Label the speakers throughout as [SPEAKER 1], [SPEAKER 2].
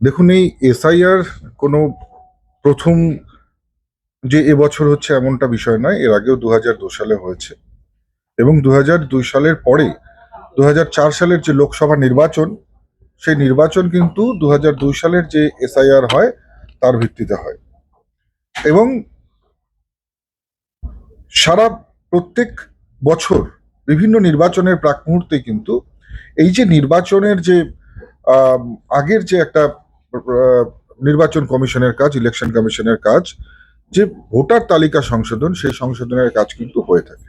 [SPEAKER 1] দেখুন, এই এসআইআর কোনো প্রথম যে এবছর হচ্ছে এমনটা বিষয় নয়, এর আগেও দু হাজার সালে হয়েছে। এবং দু দুই সালের পরে দু হাজার চার সালের যে লোকসভা নির্বাচন, সেই নির্বাচন কিন্তু দু হাজার দুই সালের যে এসআইআর হয়, তার ভিত্তিতে হয়। এবং সারা প্রত্যেক বছর বিভিন্ন নির্বাচনের প্রাক মুহূর্তে কিন্তু এই যে নির্বাচনের যে আগের যে একটা নির্বাচন কমিশনের কাজ ইলেকশন কমিশনের কাজ, যে ভোটার তালিকা সংশোধন, সেই সংশোধনের কাজ কিন্তু হয়ে থাকে।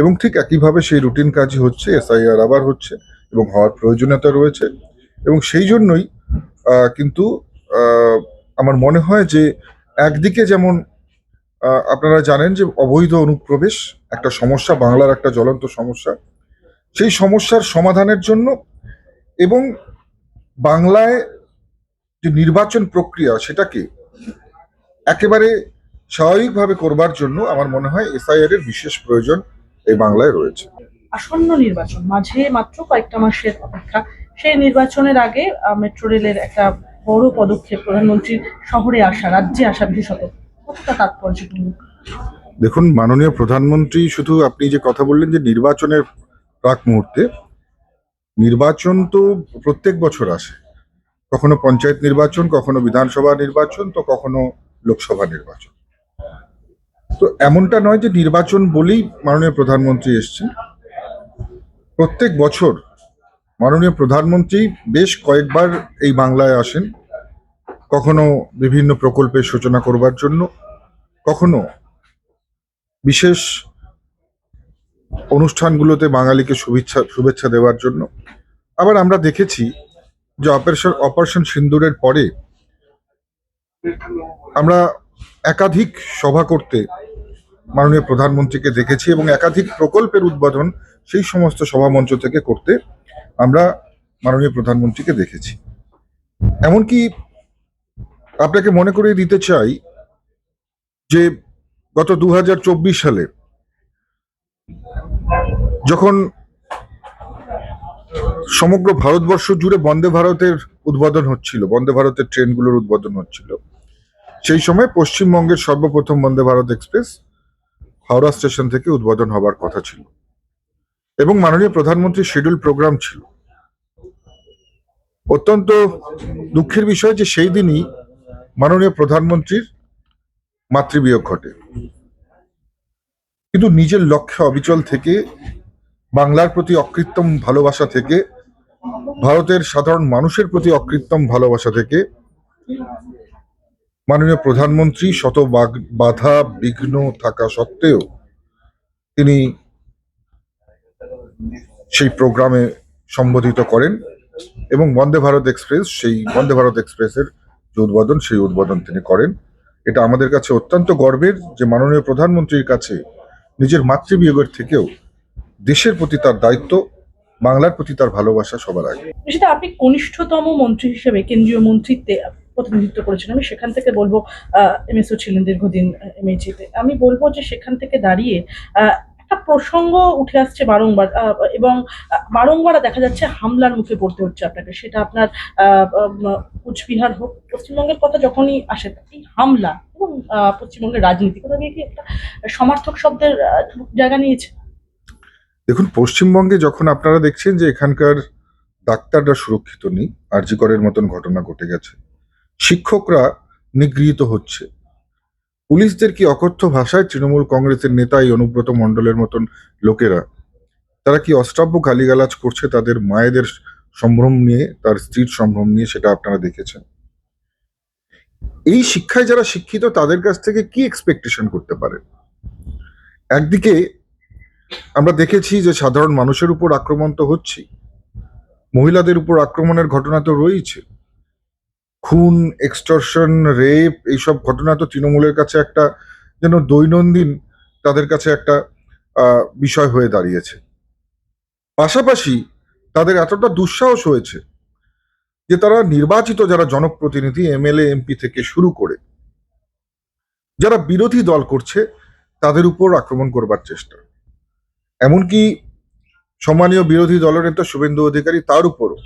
[SPEAKER 1] এবং ঠিক একইভাবে সেই রুটিন কাজই হচ্ছে এসআইআর আবার হচ্ছে এবং হওয়ার প্রয়োজনীয়তা রয়েছে। এবং সেই জন্যই কিন্তু আমার মনে হয় যে একদিকে যেমন আপনারা জানেন যে অবৈধ অনুপ্রবেশ একটা সমস্যা, বাংলার একটা জ্বলন্ত সমস্যা। সেই সমস্যার সমাধানের জন্য এবং বাংলায় যে নির্বাচন প্রক্রিয়া সেটাকে একেবারে স্বাভাবিকভাবে করবার জন্য আমার মনে হয় এসআইআর এর বিশেষ প্রয়োজন এই বাংলায় রয়েছে।
[SPEAKER 2] আসন্ন নির্বাচন মাঝে মাত্র কয়েকটা মাসের অপেক্ষা। সেই নির্বাচনের আগে মেট্রো রেলের একটা বড় পদক্ষেপ প্রধানমন্ত্রীর শহরে আসা রাজ্যে আসা বিশেষত। কতটা তাৎপর্যপূর্ণ?
[SPEAKER 1] দেখুন মাননীয় প্রধানমন্ত্রী শুধু আপনি যে কথা বললেন যে নির্বাচনের প্রাক মুহূর্তে নির্বাচন তো প্রত্যেক বছর আসে। কখনো পঞ্চায়েত নির্বাচন, কখনো বিধানসভা নির্বাচন, তো কখনো লোকসভা নির্বাচন। তো এমনটা নয় যে নির্বাচন বলেই মাননীয় প্রধানমন্ত্রী এসছেন। প্রত্যেক বছর মাননীয় প্রধানমন্ত্রী বেশ কয়েকবার এই বাংলায় আসেন। কখনো বিভিন্ন প্রকল্পের সূচনা করবার জন্য, কখনো বিশেষ অনুষ্ঠানগুলোতে বাঙালিকে শুভেচ্ছা শুভেচ্ছা দেওয়ার জন্য। আবার আমরা দেখেছি যে অপারেশন অপারেশন সিন্দুরের পরে আমরা একাধিক সভা করতে মাননীয় প্রধানমন্ত্রীকে দেখেছি এবং একাধিক প্রকল্পের উদ্বোধন সেই সমস্ত সভামঞ্চ থেকে করতে আমরা মাননীয় প্রধানমন্ত্রীকে দেখেছি। এমনকি আপনাকে মনে করিয়ে দিতে চাই যে গত দু হাজার চব্বিশ সালে যখন সমগ্র ভারতবর্ষ জুড়ে বন্দে ভারতের উদ্বোধন হচ্ছিল, বন্দে ভারতের ট্রেনগুলোর উদ্বোধন হচ্ছিল। সেই সময় পশ্চিমবঙ্গের সর্বপ্রথম বন্দে ভারত এক্সপ্রেস হাওড়া স্টেশন থেকে উদ্বোধন হবার কথা ছিল এবং মাননীয় প্রধানমন্ত্রীর শিডিউল প্রোগ্রাম ছিল। অত্যন্ত দুঃখের বিষয় যে সেই দিনই মাননীয় প্রধানমন্ত্রীর মাতৃবিয়োগ ঘটে। কিন্তু নিজের লক্ষ্যে অবিচল থেকে, বাংলার প্রতি অকৃত্রিম ভালোবাসা থেকে ভারতের সাধারণ মানুষের প্রতি অকৃত্রিম ভালোবাসা থেকে মাননীয় প্রধানমন্ত্রী শত বাধা বিঘ্ন থাকা সত্ত্বেও তিনি সেই প্রোগ্রামে সম্বোধিত করেন এবং বন্দে ভারত এক্সপ্রেস, সেই বন্দে ভারত এক্সপ্রেসের যে উদ্বোধন, সেই উদ্বোধন তিনি করেন। এটা আমাদের কাছে অত্যন্ত গর্বের যে মাননীয় প্রধানমন্ত্রীর কাছে নিজের মাতৃবিয়োগের থেকেও দেশের প্রতি তার দায়িত্ব বাংলার প্রতি তার ভালোবাসা সবার আগে।
[SPEAKER 2] সেটা আপনি কনিষ্ঠতম মন্ত্রী হিসেবে কেন্দ্রীয় মন্ত্রিত্বে প্রতিনিধিত্ব করেছেন। আমি সেখান থেকে বলব এমএসও ছিলেন দীর্ঘদিন এমএইচিতে আমি বলব যে সেখান থেকে দাঁড়িয়ে একটা প্রসঙ্গ উঠে আসছে বারংবার এবং বারংবার দেখা যাচ্ছে হামলার মুখে পড়তে হচ্ছে আপনাকে। সেটা আপনার কুচবিহার হোক, পশ্চিমবঙ্গের কথা যখনই আসে, এই হামলা এবং পশ্চিমবঙ্গের রাজনীতি, কোথাও গিয়ে কি একটা সমার্থক শব্দের জায়গা নিয়েছে?
[SPEAKER 1] দেখুন, পশ্চিমবঙ্গে যখন আপনারা দেখছেন যে এখানকার ডাক্তাররা সুরক্ষিত নেই, আরজিকরের মতন ঘটনা ঘটে গেছে, শিক্ষকরা নিগৃহীত হচ্ছে। পুলিশদের কি অকথ্য ভাষায় তৃণমূল কংগ্রেসের নেতা এই অনুব্রত মণ্ডলের মতন লোকেরা, তারা কি অশ্রাব্য গালিগালাজ করছে তাদের মায়েদের সম্ভ্রম নিয়ে, তার স্ত্রীর সম্ভ্রম নিয়ে সেটা আপনারা দেখেছেন? এই শিক্ষায় যারা শিক্ষিত, তাদের কাছ থেকে কি এক্সপেকটেশন করতে পারে? একদিকে আমরা দেখেছি যে সাধারণ মানুষের উপর আক্রমণ তো হচ্ছে মহিলাদের উপর আক্রমণের ঘটনা তো রয়েছে খুন এক্সটর্শন রেপ এইসব ঘটনা তো তৃণমূলের কাছে একটা যেন দৈনন্দিন তাদের কাছে একটা বিষয় হয়ে দাঁড়িয়েছে। পাশাপাশি তাদের এতটা দুঃসাহস হয়েছে যে তারা নির্বাচিত যারা জনপ্রতিনিধি, এমএলএ, এমপি থেকে শুরু করে, যারা বিরোধী দল করছে, তাদের উপর আক্রমণ করবার চেষ্টা। এমনকি সম্মানীয় বিরোধী দলনেতা শুভেন্দু অধিকারী তার উপরও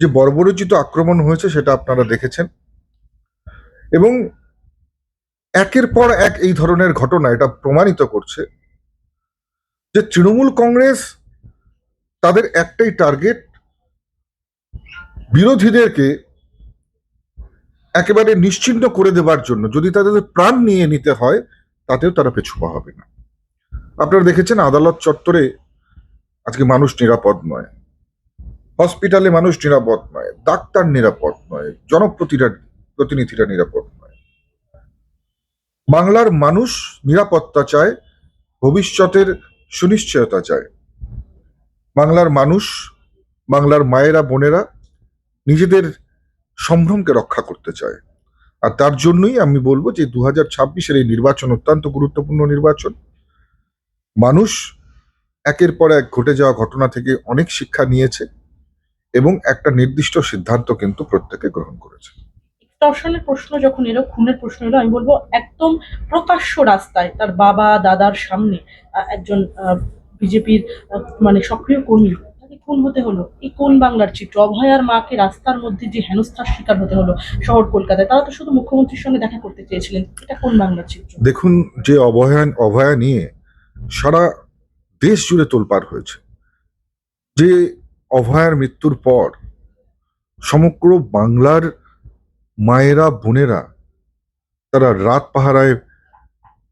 [SPEAKER 1] যে বর্বরোচিত আক্রমণ হয়েছে সেটা আপনারা দেখেছেন। এবং একের পর এক এই ধরনের ঘটনা এটা প্রমাণিত করছে যে তৃণমূল কংগ্রেস তাদের একটাই টার্গেট বিরোধীদেরকে একেবারে নিশ্চিহ্ন করে দেবার জন্য। যদি তাদের প্রাণ নিয়ে নিতে হয়, তাতেও তারা পেছুপা হবে না। আপনারা দেখেছেন আদালত চত্বরে আজকে মানুষ নিরাপদ নয়। হসপিটালে মানুষ নিরাপদ নয়, ডাক্তার নিরাপদ নয় জনপ্রতিরা প্রতিনিধিরা নিরাপদ নয়। বাংলার মানুষ নিরাপত্তা চায়, ভবিষ্যতের সুনিশ্চয়তা চায়। বাংলার মানুষ, বাংলার মায়েরা, বোনেরা নিজেদের সম্ভ্রমকে রক্ষা করতে চায়। আর তার জন্যই আমি বলব যে দু হাজার ছাব্বিশের এই নির্বাচন অত্যন্ত গুরুত্বপূর্ণ নির্বাচন। মানুষ একের পর এক ঘটে যাওয়া ঘটনা থেকে অনেক শিক্ষা নিয়েছে এবং একটা নির্দিষ্ট সিদ্ধান্ত কিন্তু প্রত্যেকে গ্রহণ করেছে।
[SPEAKER 2] এক্সটর্শনের প্রশ্ন যখন এলো খুনের প্রশ্ন এলো আমি বলব একদম প্রকাশ্য রাস্তায় তার বাবা দাদার সামনে একজন বিজেপির মানে সক্রিয় কর্মী তাকে খুন হতে হলো। এই কোন বাংলার চিত্র? অভয়ার মাকে রাস্তার মধ্যে যে হেনস্থার শিকার হতে হলো শহর কলকাতায় তারা তো শুধু মুখ্যমন্ত্রীর সঙ্গে দেখা করতে চেয়েছিলেন। এটা কোন বাংলার চিত্র?
[SPEAKER 1] দেখুন যে অভয়ান অভয়া নিয়ে সারা দেশ জুড়ে তোলপাড় হয়েছে। যে অভয়ার মৃত্যুর পর সমগ্র বাংলার মায়েরা, বোনেরা তারা রাত পাহারায়,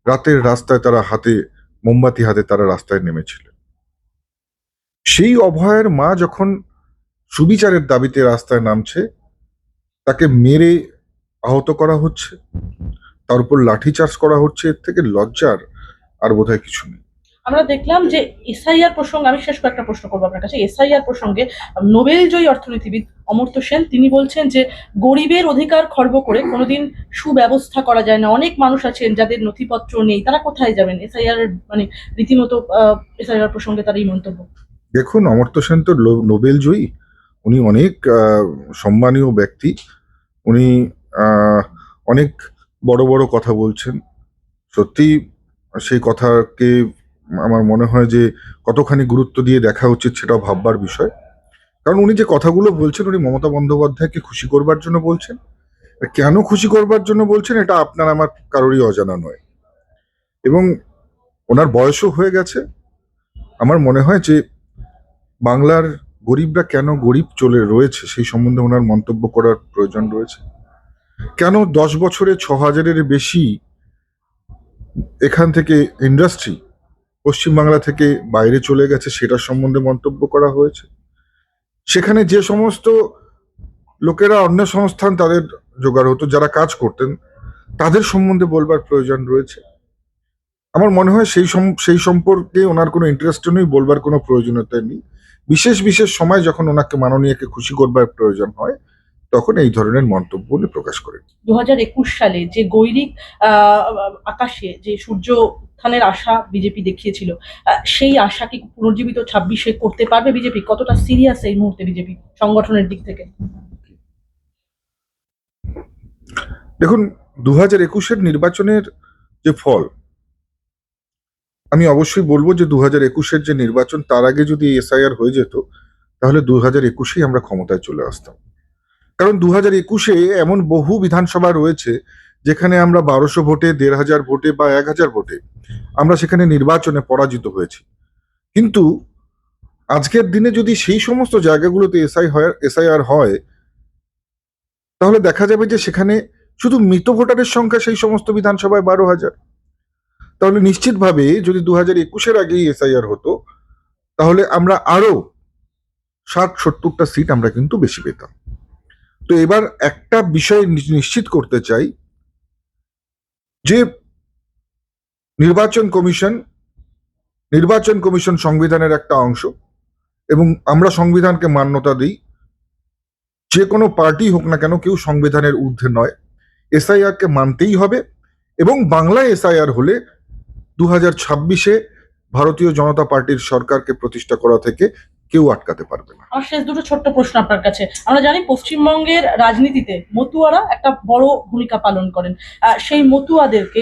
[SPEAKER 1] রাতের রাস্তায় তারা হাতে, মোমবাতি হাতে তারা রাস্তায় নেমেছিলেন সেই অভয়ের মা যখন সুবিচারের দাবিতে রাস্তায় নামছে, তাকে মেরে আহত করা হচ্ছে, তার উপর লাঠিচার্জ করা হচ্ছে, এর থেকে লজ্জার আর বোধহয় কিছু নেই।
[SPEAKER 2] আমরা দেখলাম যে এসআইআর প্রসঙ্গে আমি শেষ কয়েকটা প্রশ্ন করব আপনার কাছে। এসআইআর প্রসঙ্গে নোবেল জয়ী অর্থনীতিবিদ অমর্ত্য সেন তিনি বলছেন যে গরিবের অধিকার খর্ব করে কোনোদিন সুব্যবস্থা করা যায় না। অনেক মানুষ আছেন যাদের নথিপত্র নেই তারা কোথায় যাবেন? এসআইআর মানে রীতিমতো এসআইআর প্রসঙ্গে তার এই মন্তব্য।
[SPEAKER 1] দেখুন অমর্ত্য সেন তো নোবেল জয়ী। উনি অনেক সম্মানীয় ব্যক্তি। উনি আহ, অনেক বড় বড় কথা বলছেন। সত্যি সেই কথাকে আমার মনে হয় যে কতখানি গুরুত্ব দিয়ে দেখা উচিত সেটাও ভাববার বিষয়। কারণ উনি যে কথাগুলো বলছেন, উনি মমতা বন্দ্যোপাধ্যায়কে খুশি করবার জন্য বলছেন। কেন খুশি করবার জন্য বলছেন, এটা আপনার আমার কারোরই অজানা নয়। এবং ওনার বয়সও হয়ে গেছে। আমার মনে হয় যে বাংলার গরিবরা কেন গরিব চলে রয়েছে, সেই সম্বন্ধে ওনার মন্তব্য করার প্রয়োজন রয়েছে। কেন দশ বছরে ছ হাজারের বেশি এখান থেকে ইন্ডাস্ট্রি পশ্চিমবাংলা থেকে বাইরে চলে গেছে, সেটার সম্বন্ধে মন্তব্য করা হয়েছে। সেখানে যে সমস্ত লোকেরা অন্য সংস্থান তাদের জোগাড় হতো, যারা কাজ করতেন, তাদের সম্বন্ধে বলবার প্রয়োজন রয়েছে। আমার মনে হয় সেই সেই সম্পর্কে ওনার কোনো ইন্টারেস্ট নেই, বলবার কোনো প্রয়োজনীয়তা নেই। বিশেষ বিশেষ সময় যখন ওনাকে মাননীয়কে খুশি করবার প্রয়োজন হয় তখন এই ধরনের মন্তব্য উনি প্রকাশ করেন।
[SPEAKER 2] দু সালে যে গৈরিক আকাশে যে সূর্য উত্থানের আশা বিজেপি দেখিয়েছিল সেই আশা কি পুনর্জীবিত ছাব্বিশে করতে পারবে বিজেপি? কতটা সিরিয়াস এই মুহূর্তে বিজেপি সংগঠনের দিক থেকে?
[SPEAKER 1] দেখুন দু হাজার একুশের নির্বাচনের যে ফল আমি অবশ্যই বলব যে দু হাজার একুশের যে নির্বাচন তার আগে যদি এসআইআর হয়ে যেত তাহলে দু হাজার একুশেই আমরা ক্ষমতায় চলে আসতাম। কারণ দু হাজার একুশে এমন বহু বিধানসভা রয়েছে যেখানে আমরা বারোশো ভোটে দেড় হাজার ভোটে বা এক হাজার ভোটে আমরা সেখানে নির্বাচনে পরাজিত হয়েছি। কিন্তু আজকের দিনে যদি সেই সমস্ত জায়গাগুলোতে এসআই হয়, এসআইআর হয়, তাহলে দেখা যাবে যে সেখানে শুধু মৃত ভোটারের সংখ্যা সেই সমস্ত বিধানসভায় বারো হাজার তাহলে নিশ্চিতভাবে যদি দু হাজার একুশের আগেই এসআইআর হতো, তাহলে আমরা আরও ষাট, সত্তরটা সিট আমরা কিন্তু বেশি পেতাম। তো এবার একটা বিষয় নিশ্চিত করতে চাই যে নির্বাচন কমিশন নির্বাচন কমিশন সংবিধানের একটা অংশ এবং আমরা সংবিধানকে মান্যতা দিই। যে কোনো পার্টি হোক না কেন কেউ সংবিধানের ঊর্ধ্বে নয়। এসআইআর কে মানতেই হবে এবং বাংলায় এসআইআর হলে দু হাজার ছাব্বিশে ভারতীয় জনতা পার্টির সরকারকে প্রতিষ্ঠা করা থেকে কেউ আটকাতে পারবে না।
[SPEAKER 2] আমার শেষ দুটো ছোট্ট প্রশ্ন আপনার কাছে। আমরা জানি পশ্চিমবঙ্গের রাজনীতিতে মতুয়ারা একটা বড় ভূমিকা পালন করেন। সেই মতুয়াদেরকে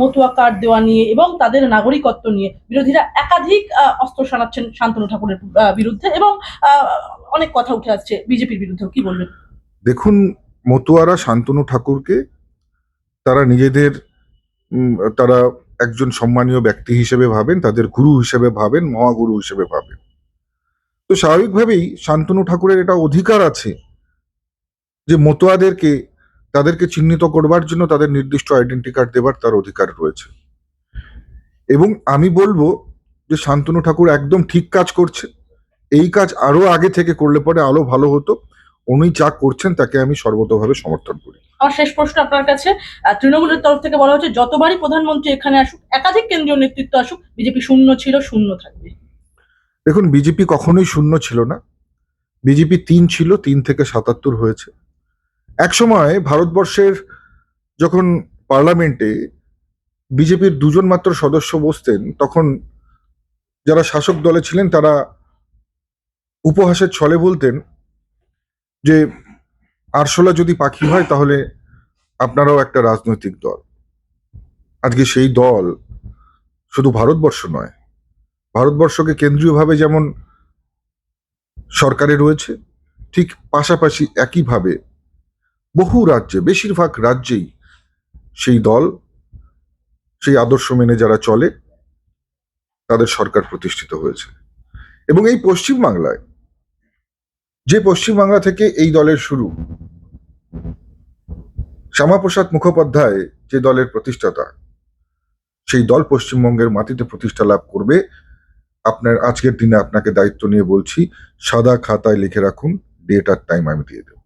[SPEAKER 2] মতুয়া কার্ড দেওয়া নিয়ে এবং তাদের নাগরিকত্ব নিয়ে বিরোধীরা একাধিক অস্ত্র শানাচ্ছেন শান্তনু ঠাকুরের বিরুদ্ধে এবং অনেক কথা উঠে আসছে বিজেপির বিরুদ্ধেও। কি বলবেন?
[SPEAKER 1] দেখুন মতুয়ারা শান্তনু ঠাকুরকে তারা নিজেদের তারা একজন সম্মানীয় ব্যক্তি হিসেবে ভাবেন তাদের গুরু হিসেবে ভাবেন মহাগুরু হিসেবে ভাবেন। তো স্বাভাবিকভাবেই শান্তনু ঠাকুরের এটা অধিকার আছে যে মতুয়াদেরকে, তাদেরকে চিহ্নিত করবার জন্য তাদের নির্দিষ্ট আইডেন্টি কার্ড দেবার তার অধিকার রয়েছে। এবং আমি বলব যে শান্তনু ঠাকুর একদম ঠিক কাজ করছে। এই কাজ আরও আগে থেকে করলে পরে আলো ভালো হতো। উনি যা করছেন তাকে আমি সর্বতভাবে সমর্থন করি।
[SPEAKER 2] আমার শেষ প্রশ্ন আপনার কাছে। তৃণমূলের তরফ থেকে বলা হচ্ছে, যতবারই প্রধানমন্ত্রী এখানে আসুক, একাধিক কেন্দ্রীয় নেতৃত্ব আসুক, বিজেপি শূন্য ছিল, শূন্য থাকবে।
[SPEAKER 1] দেখুন বিজেপি কখনোই শূন্য ছিল না। বিজেপি তিন ছিল, তিন থেকে সাতাত্তর হয়েছে। একসময় ভারতবর্ষের যখন পার্লামেন্টে বিজেপির দুজন মাত্র সদস্য বসতেন, তখন যারা শাসক দলে ছিলেন, তারা উপহাসের ছলে বলতেন যে, আরশোলা যদি পাখি হয়, তাহলে আপনারাও একটা রাজনৈতিক দল। আজকে সেই দল শুধু ভারতবর্ষ নয় ভারতবর্ষকে কেন্দ্রীয়ভাবে যেমন সরকারে রয়েছে, ঠিক পাশাপাশি একইভাবে বহু রাজ্যে, বেশিরভাগ রাজ্যেই সেই দল, সেই আদর্শ মেনে যারা চলে, তাদের সরকার প্রতিষ্ঠিত হয়েছে। এবং এই পশ্চিমবাংলায়, যে পশ্চিমবাংলা থেকে এই দলের শুরু, শ্যামাপ্রসাদ মুখোপাধ্যায় যে দলের প্রতিষ্ঠাতা, সেই দল পশ্চিমবঙ্গের মাটিতে প্রতিষ্ঠা লাভ করবে আপনার আজকের দিনে আপনাকে দায়িত্ব নিয়ে বলছি, সাদা খাতায় লিখে রাখুন ডেট আর টাইম আমি দিয়ে দেবো।